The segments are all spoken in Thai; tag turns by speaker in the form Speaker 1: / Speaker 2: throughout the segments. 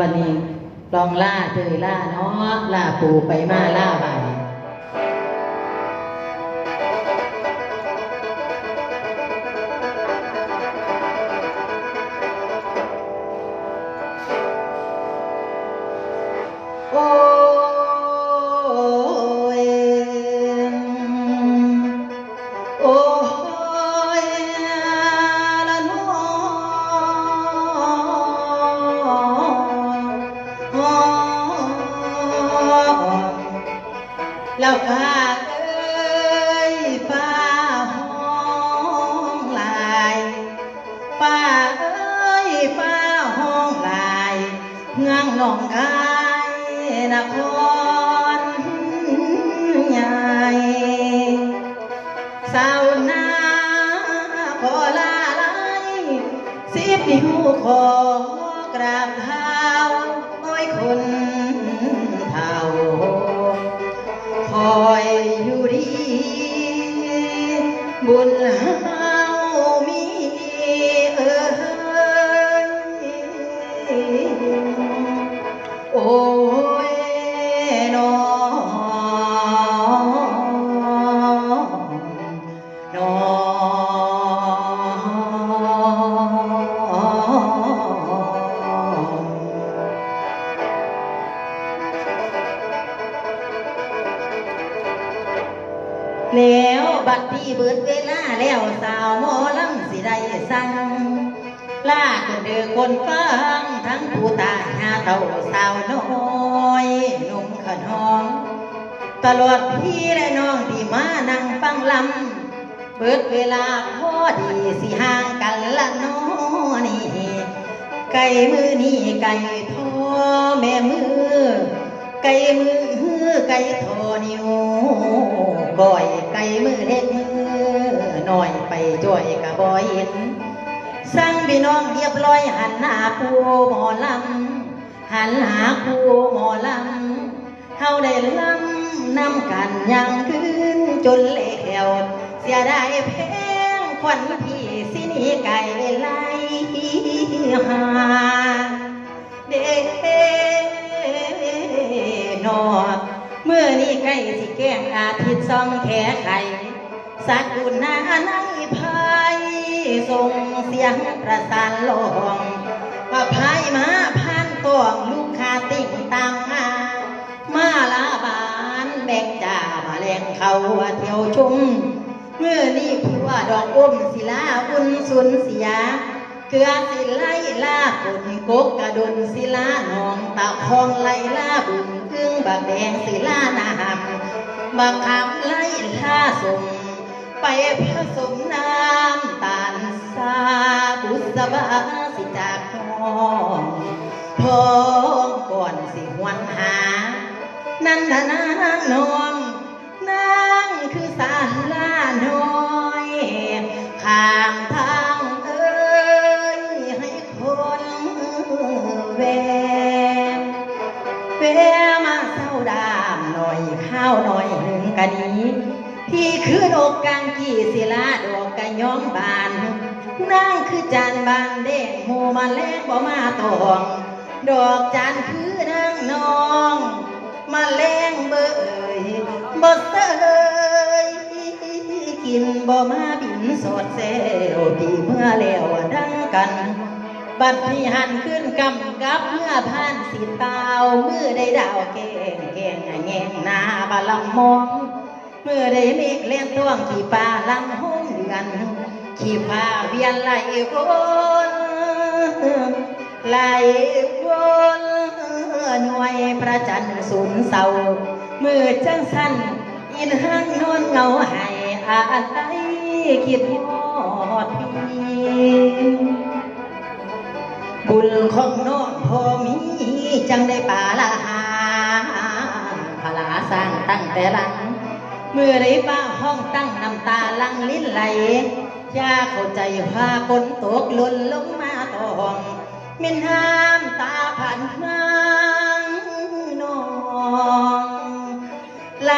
Speaker 1: บันนี้ลองล่าเจยล่าเนาะล่าปูไปมาล่าบายโอ้ แล้วข้าเอ้ยป้าห้องลายป้าเอ้ยป้าห้องลายเมืองหนองคายนครใหญ่สาวนาขอลาไลสิบนิ้วขอกราบเท้าโอ้ยคน อยอยู่ดี บุญเฮามีเออ เบิดเวลาแล้วสาวหมอลำสิได้สั่งลากเดือคนฟังทั้งผู้ตายหาเต่าสาวน้อยหนุ่มขนอง ตลอดพี่และน้องที่มานั่งฟังลำเบิดเวลาพอดีสิห่างกันละน้อนี่ไก่มือนี่ไก่ทอแม่มือ ไก่มือไก่ทอนิ้วบ่อยไก่มือเล็ก น่อยไปจ่อยกะบ่เห็น สั่งพี่น้องเรียบร้อยหันหน้าคูหมอลำหันหาคูหมอลำเฮาได้ลำนำกันยังคืนจนเละแขวเสียไดายแพงควันพี่สินีไก่ไล่หาเด็กนอเมื่อนี้ใกล้สิแก้งอาทิตย์ส่องแขไข่ สักกุณาในภัยส่งเสียงประสานลองว่าพายมาพันตวงลูกคาติ่งตามมามาลาบานแบกจ่ามาแรงเขาว่าเที่ยวชุมเมื่อนี้ผัวดอกอ้มศิลาอุ่นสุนเสีย เกลือสิไลลาปุ่นกกกระดุนศิลาหนองตาคองไลลาบุญกึ่งบักแดงศิลานาหำบักขามไลลาสม ไปผสมน้ำตาลสาบุษบาสิจากห้องพองก่อนสิหวนหา นั่นทนางนองนางคือสาลาน้อยข้างทางเอ้ยให้คนแวะแวมาเศร้าดามหน่อยข้าวหน่อยหนึ่งกะนี้ ที่คือดอกกังกี่ศิลาดอกกะย้อมบานนางคือจานบานเด้งหมูมาแลกบ่มาตองดอกจานคือนางน้อง มาแรงเบยบ่เสยกินบ่มาบินสดเซลพี่เมื่อแล้วดังกันบัดที่หันขึ้นกำกับเมื่อผ่านสีตาวมือได้ดาวแกงแกงแงงหน้าบาลังมอง เมื่อได้มฆเล่นท่วงขี่ป่าลังห้องเดือนขี่ผ้าเวียนไหลวนไหลวนหน่วยพระจันทร์สุนเสามือจังสั้นอินหังนอนเงาให้อะไรคิดฮอดพี่บุญของน้องพอมี จังได้ป่าละหาพลาสร้างตั้งแต่ลัง มื่อได้ป้าห้องตั้งน้ำตาลังลิ้นไหลยาเข้าใจพาคนตกล่นลงมาตองมินห้ามตาผ่านนางนองไหล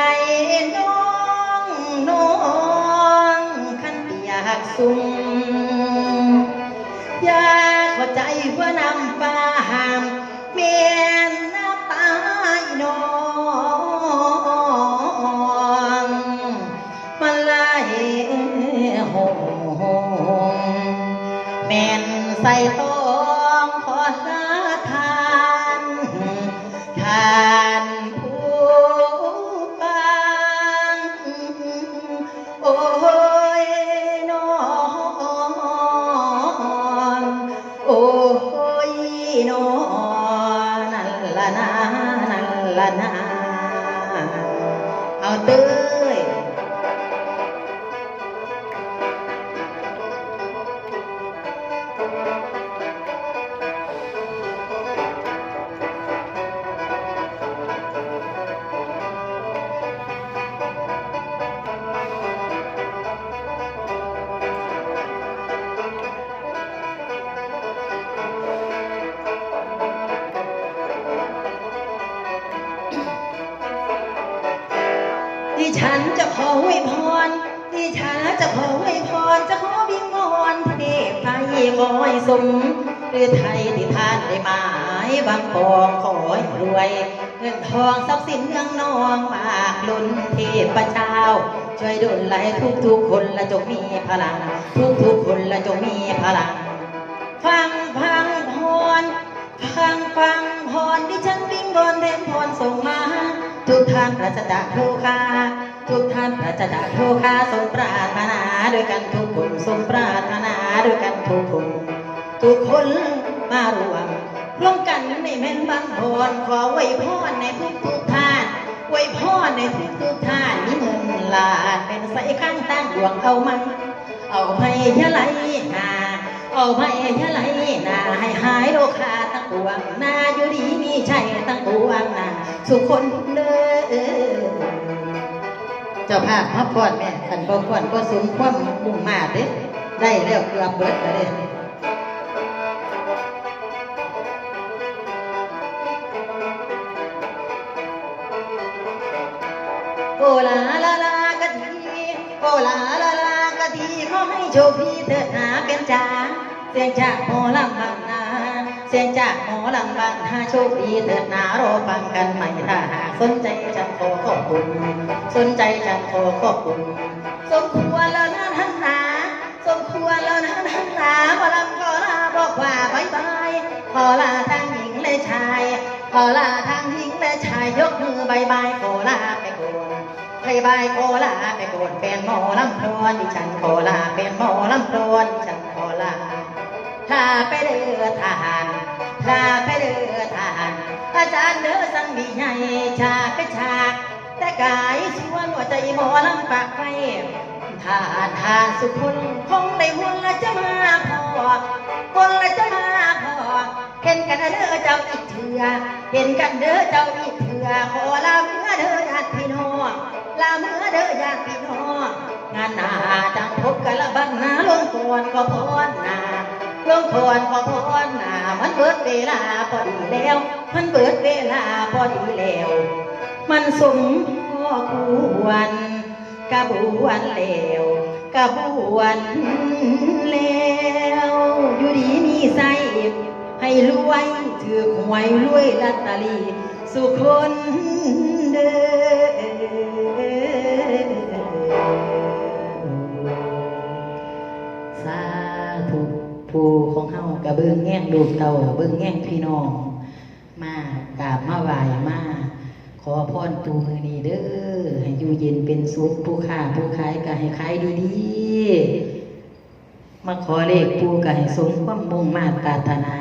Speaker 1: น้องน้องขันเปียกสุ่มยาเข้าใจว่านำฟ้าหามเม ม่นใส่ตองขอสาทานทานผู้ปังโอ้ยนอนโอ้ยนอนนั่นละนานั่นละนาเอาตื่น ดิฉันจะขอไวยพร ดิฉันจะขอไวยพร จะขอบิงวอนเทพไทยขอให้สมหรือไทยที่ท่านได้หมายบางปองขอให้รวย เงินทองทรัพย์สินเนืองนองมากล้นเทพเจ้า ช่วยดุลไหลทุกทุกๆคนละจงมีพลัง ทุกทุกๆคนละจงมีพลัง ฟังฟังพรฟังฟังพรดิฉันวิ่งบอนเทนพรส่งมา ทุกท่านพระจักโทคาทุกท่านพระจักโทคาสมปรารถนาด้วยกันทุกคนสมปรารถนาด้วยกันทุกคน ทุกคนมารวมร่วมกันในแม่นบังพรขอไว้พรในทุกทุกท่านไว้พรในทุกทุกท่านมีเงินลาเป็นใส่ข้างตั้งดวงเอามัน เอาไปยะไหลนา เอาไปยะไหลนาให้หายโรคาตั้งปวงนาอยู่ดีมีชัยตั้งปวงนาสุขคนเด้อเจ้าภาพพักผ่อนแม่ขันบ่ควรก็สมความมุ่งมาเด้ได้แล้วเกือบเบิดแล้วเด้โอลาลาลากะทีโอลาลาลากะทีขอให้โชคดีเถิดหาเป็นจ้า เสียงจากหมอลำบางนาเสียงจากหมอลำบางนาโชคดีเถิดหนารอฟังกันใหม่ถ้าหากสนใจฉันขอขอบคุณ สนใจฉันขอขอบคุณสมควรแล้วนะท่านหนาสมควรแล้วนะท่านหนาหมอลำขอลาบอกว่าบายบายขอลาทั้งหญิงและชาย ขอลาทั้งหญิงและชายยกมือบายบายขอลาไปก่อนบายบายขอลาไปโกนแฟนหมอลำพรวนดิฉันขอลาเป็นหมอลำพรวนดิฉันขอลา ลาไปเด้อทหารลาไปเด้อทหารอาจารย์เด้อสังมีใหญ่ฉากไปฉาก แต่กายชวนหัวใจหมอลำปากไปถ้าทานสุขคนคงในหุ่นละจะมาพอคนละจะมาพอเห็นกันเด้อเจ้าอีกเถื่อเห็นกันเด้อเจ้าอีกเถื่อขอลาเมื่อเด้อญาติพี่น้องลาเมื่อเด้อญาติพี่น้องงานหนาจังพบกันละบันนาลงก่อนก็พรนาลง ก่อนก็พรนามันเบิดเวลาพอดีแล้ว มันเบิดเวลาพอดีแล้ว มันสมพ่อควรกระบวนแล้วกระบวนแล้วอยู่ดีมีใสให้รวยถือหวยรวยลอตเตอรี่สุขคน ของเฮากระเบื้องแง่งดูกเตาเบื้องแง่งพี่น้อง มากราบมาไหวมา ขอพรตูมือนีเด้อให้อยู่เย็นเป็นสุขผู้ค้าผู้ขายก็ให้ขายดีๆมาขอเลขปูก็ให้สมความมุ่งมาตรปรานา